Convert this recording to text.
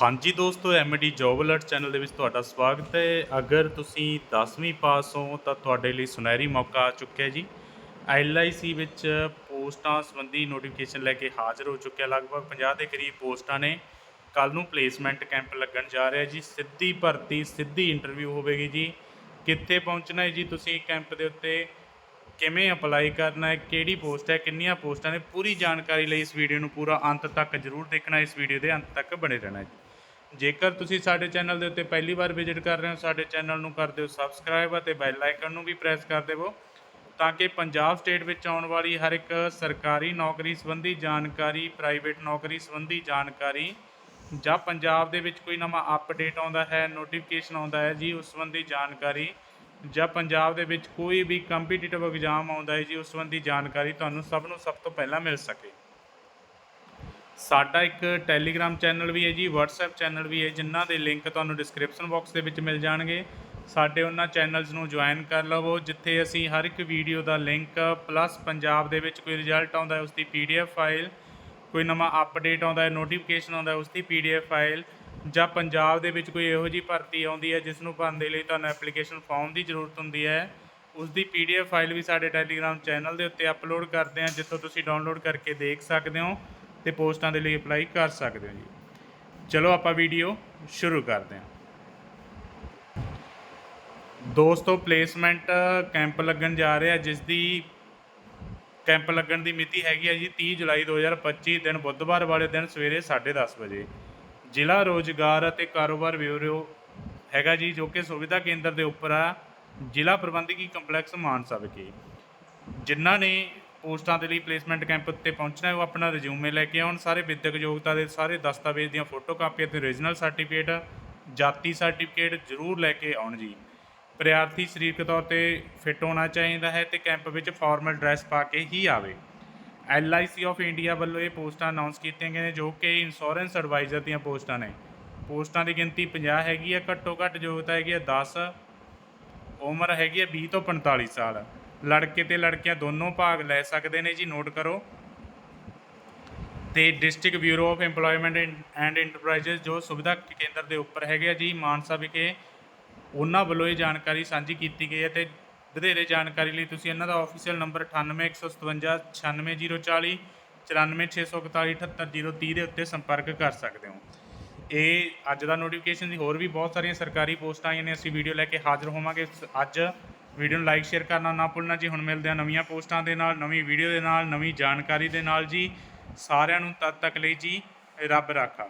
ਹਾਂਜੀ ਦੋਸਤੋ MD job alert channel ਦੇ ਵਿੱਚ ਤੁਹਾਡਾ ਸਵਾਗਤ ਹੈ। ਅਗਰ ਤੁਸੀਂ 10ਵੀਂ ਪਾਸ ਹੋ, ਤਾਂ ਤੁਹਾਡੇ ਲਈ ਸੁਨਹਿਰੀ ਮੌਕਾ ਆ ਚੁੱਕਿਆ ਜੀ। ਐਲਆਈਸੀ ਵਿੱਚ ਪੋਸਟਾਂ ਸੰਬੰਧੀ ਨੋਟੀਫਿਕੇਸ਼ਨ ਲੈ ਕੇ ਹਾਜ਼ਰ ਹੋ ਚੁੱਕਿਆ। ਲਗਭਗ 50 ਦੇ ਕਰੀਬ ਪੋਸਟਾਂ ਨੇ ਕੱਲ ਨੂੰ ਪਲੇਸਮੈਂਟ ਕੈਂਪ ਲੱਗਣ ਜਾ ਰਿਹਾ ਜੀ। ਸਿੱਧੀ ਭਰਤੀ, ਸਿੱਧੀ ਇੰਟਰਵਿਊ ਹੋਵੇਗੀ ਜੀ। ਕਿੱਥੇ ਪਹੁੰਚਣਾ ਹੈ ਜੀ ਤੁਸੀਂ ਕੈਂਪ ਦੇ ਉੱਤੇ? ਕਿਵੇਂ ਅਪਲਾਈ ਕਰਨਾ ਹੈ, ਕਿਹੜੀ ਪੋਸਟ ਹੈ, ਕਿੰਨੀਆਂ ਪੋਸਟਾਂ ਨੇ, ਪੂਰੀ ਜਾਣਕਾਰੀ ਲਈ ਇਸ ਵੀਡੀਓ ਨੂੰ ਪੂਰਾ ਅੰਤ ਤੱਕ ਜ਼ਰੂਰ ਦੇਖਣਾ, ਇਸ ਵੀਡੀਓ ਦੇ ਅੰਤ ਤੱਕ ਬਣੇ ਰਹਿਣਾ ਜੇਕਰ ਤੁਸੀਂ ਸਾਡੇ ਚੈਨਲ ਦੇ ਉੱਤੇ ਪਹਿਲੀ ਵਾਰ ਵਿਜ਼ਿਟ ਕਰ ਰਹੇ ਹੋ, ਸਾਡੇ ਚੈਨਲ ਨੂੰ ਕਰ ਦਿਓ ਸਬਸਕ੍ਰਾਈਬ ਅਤੇ ਬੈਲ ਆਈਕਨ ਨੂੰ ਵੀ ਪ੍ਰੈਸ ਕਰ ਦੇਵੋ, ਤਾਂ ਕਿ ਪੰਜਾਬ ਸਟੇਟ ਵਿੱਚ ਆਉਣ ਵਾਲੀ ਹਰ ਇੱਕ ਸਰਕਾਰੀ ਨੌਕਰੀ ਸੰਬੰਧੀ ਜਾਣਕਾਰੀ, ਪ੍ਰਾਈਵੇਟ ਨੌਕਰੀ ਸੰਬੰਧੀ ਜਾਣਕਾਰੀ ਜਾਂ ਪੰਜਾਬ ਦੇ ਵਿੱਚ ਕੋਈ ਨਵਾਂ ਅਪਡੇਟ ਆਉਂਦਾ ਹੈ ਨੋਟੀਫਿਕੇਸ਼ਨ ਆਉਂਦਾ ਹੈ ਜੀ, ਉਸ ਸੰਬੰਧੀ ਜਾਣਕਾਰੀ ਜਾਂ ਪੰਜਾਬ ਦੇ ਵਿੱਚ ਕੋਈ ਵੀ ਕੰਪੀਟੀਟਿਵ ਐਗਜ਼ਾਮ ਆਉਂਦਾ ਹੈ ਜੀ, ਉਸ ਸੰਬੰਧੀ ਜਾਣਕਾਰੀ ਤੁਹਾਨੂੰ ਸਭ ਨੂੰ ਸਭ ਤੋਂ ਪਹਿਲਾਂ ਮਿਲ ਸਕੇ। ਸਾਡਾ ਇੱਕ ਟੈਲੀਗ੍ਰਾਮ ਚੈਨਲ ਵੀ ਹੈ ਜੀ, WhatsApp ਚੈਨਲ ਵੀ ਹੈ, ਜਿਨ੍ਹਾਂ ਦੇ ਲਿੰਕ ਤੁਹਾਨੂੰ ਡਿਸਕ੍ਰਿਪਸ਼ਨ ਬਾਕਸ ਦੇ ਵਿੱਚ ਮਿਲ ਜਾਣਗੇ। ਸਾਡੇ ਉਹਨਾਂ ਚੈਨਲਸ ਨੂੰ ਜੁਆਇਨ ਕਰ ਲਵੋ, ਜਿੱਥੇ ਅਸੀਂ ਹਰ ਇੱਕ ਵੀਡੀਓ ਦਾ ਲਿੰਕ ਪਲੱਸ ਪੰਜਾਬ ਦੇ ਵਿੱਚ ਕੋਈ ਰਿਜ਼ਲਟ ਆਉਂਦਾ ਹੈ ਉਸ ਦੀ PDF ਫਾਈਲ ਕੋਈ ਨਵਾਂ ਅਪਡੇਟ ਆਉਂਦਾ ਹੈ ਨੋਟੀਫਿਕੇਸ਼ਨ ਆਉਂਦਾ ਹੈ ਉਸ ਦੀ PDF ਫਾਈਲ ਜਾਂ ਪੰਜਾਬ ਦੇ ਵਿੱਚ ਕੋਈ ਇਹੋ ਜਿਹੀ ਭਰਤੀ ਆਉਂਦੀ ਹੈ ਜਿਸ ਨੂੰ ਭਰਨ ਦੇ ਲਈ ਤੁਹਾਨੂੰ ਐਪਲੀਕੇਸ਼ਨ ਫਾਰਮ ਦੀ ਜ਼ਰੂਰਤ ਹੁੰਦੀ ਹੈ ਉਸ ਦੀ PDF ਫਾਈਲ ਵੀ ਸਾਡੇ ਟੈਲੀਗ੍ਰਾਮ ਚੈਨਲ ਦੇ ਉੱਤੇ ਅਪਲੋਡ ਕਰਦੇ ਹਾਂ, ਜਿੱਥੋਂ ਤੁਸੀਂ ਡਾਊਨਲੋਡ ਕਰਕੇ ਦੇਖ ਸਕਦੇ ਹੋ ਤੇ ਪੋਸਟਾਂ ਦੇ ਲਈ ਅਪਲਾਈ ਕਰ ਸਕਦੇ ਹੋ ਜੀ। ਚਲੋ ਆਪਾਂ ਵੀਡੀਓ ਸ਼ੁਰੂ ਕਰਦੇ ਹਾਂ। ਦੋਸਤੋ ਪਲੇਸਮੈਂਟ ਕੈਂਪ ਲੱਗਣ ਜਾ ਰਿਹਾ ਜਿਸ ਦੀ ਕੈਂਪ ਲੱਗਣ ਦੀ ਮਿਤੀ ਹੈਗੀ ਹੈ ਜੀ 30 ਜੁਲਾਈ 2025 ਦਿਨ ਬੁੱਧਵਾਰ ਵਾਲੇ ਦਿਨ ਸਵੇਰੇ 10:30 ਵਜੇ। ਜ਼ਿਲ੍ਹਾ ਰੋਜ਼ਗਾਰ ਅਤੇ ਕਾਰੋਬਾਰ ਬਿਊਰੋ ਹੈਗਾ ਜੀ, ਜੋ ਕਿ ਸੁਵਿਧਾ ਕੇਂਦਰ ਦੇ ਉੱਪਰ ਆ। ਜ਼ਿਲ੍ਹਾ ਪ੍ਰਬੰਧਕੀ ਕੰਪਲੈਕਸ ਮਾਨਸਾ ਵਿਖੇ। ਜਿਨ੍ਹਾਂ ਨੇ ਪੋਸਟਾਂ ਦੇ ਲਈ ਪਲੇਸਮੈਂਟ ਕੈਂਪ ਉੱਤੇ ਪਹੁੰਚਣਾ ਉਹ ਆਪਣਾ ਰਿਜ਼ਿਊਮੇ ਲੈ ਕੇ ਆਉਣ। ਸਾਰੇ ਵਿਦਿਅਕ ਯੋਗਤਾ ਦੇ ਸਾਰੇ ਦਸਤਾਵੇਜ਼ ਦੀਆਂ ਫੋਟੋ ਕਾਪੀਆਂ ਤੇ ਓਰੀਜਨਲ ਸਰਟੀਫਿਕੇਟ ਜਾਤੀ ਸਰਟੀਫਿਕੇਟ ਜ਼ਰੂਰ ਲੈ ਕੇ ਆਉਣ ਜੀ। ਪ੍ਰਾਰਥੀ ਸਰੀਰਕ ਤੌਰ ਤੇ ਫਿੱਟ ਹੋਣਾ ਚਾਹੀਦਾ ਹੈ ਤੇ ਕੈਂਪ ਵਿੱਚ ਫਾਰਮਲ ਡਰੈਸ ਪਾ ਕੇ ਹੀ ਆਵੇ। LIC ਆਫ ਇੰਡੀਆ ਵੱਲੋਂ ਇਹ ਪੋਸਟਾਂ ਅਨਾਉਂਸ ਕੀਤੀਆਂ ਗਈਆਂ ਨੇ, ਜੋ ਕਿ ਇੰਸ਼ੋਰੈਂਸ ਐਡਵਾਈਜ਼ਰ ਦੀਆਂ ਪੋਸਟਾਂ ਨੇ। ਪੋਸਟਾਂ ਦੀ ਗਿਣਤੀ 50 ਹੈਗੀ ਹੈ ਘੱਟੋ ਘੱਟ ਯੋਗਤਾ ਹੈਗੀ ਹੈ 10 ਉਮਰ ਹੈਗੀ ਹੈ 20 ਤੋਂ 45 ਸਾਲ। ਲੜਕੇ ਤੇ ਲੜਕੀਆਂ ਦੋਨੋਂ ਭਾਗ ਲੈ ਸਕਦੇ ਨੇ ਜੀ ਨੋਟ ਕਰੋ। ਤੇ district bureau of EMPLOYMENT and enterprises ਜੋ ਸੁਵਿਧਾ ਕੇਂਦਰ ਦੇ ਉੱਪਰ ਹੈਗੇ ਆ ਜੀ, ਮਾਨਸਾ ਵਿਖੇ, ਉਹਨਾਂ ਵੱਲੋਂ ਇਹ ਜਾਣਕਾਰੀ ਸਾਂਝੀ ਕੀਤੀ ਗਈ ਹੈ ਤੇ ਵਧੇਰੇ ਜਾਣਕਾਰੀ ਲਈ ਤੁਸੀਂ ਇਹਨਾਂ ਦਾ ਆਫੀਸ਼ੀਅਲ ਨੰਬਰ 9815596040 9464478030 ਦੇ ਉੱਤੇ ਸੰਪਰਕ ਕਰ ਸਕਦੇ ਹੋ। ਇਹ ਅੱਜ ਦਾ ਨੋਟੀਫਿਕੇਸ਼ਨ ਦੀ ਹੋਰ ਵੀ ਬਹੁਤ ਸਾਰੀਆਂ ਸਰਕਾਰੀ ਪੋਸਟਾਂ ਆਈਆਂ ਨੇ, ਅਸੀਂ ਵੀਡੀਓ ਲੈ ਕੇ ਹਾਜ਼ਰ ਹੋਵਾਂਗੇ। ਅੱਜ ਵੀਡੀਓ ਨੂੰ ਲਾਈਕ ਸ਼ੇਅਰ ਕਰਨਾ ਨਾ ਭੁੱਲਣਾ ਜੀ। ਹੁਣ ਮਿਲਦੇ ਆ ਨਵੀਆਂ ਪੋਸਟਾਂ ਦੇ ਨਾਲ, ਨਵੀਂ ਵੀਡੀਓ ਦੇ ਨਾਲ, ਨਵੀਂ ਜਾਣਕਾਰੀ ਦੇ ਨਾਲ ਜੀ। ਸਾਰਿਆਂ ਨੂੰ ਤਦ ਤੱਕ ਲਈ ਜੀ, ਰੱਬ ਰਾਖਾ।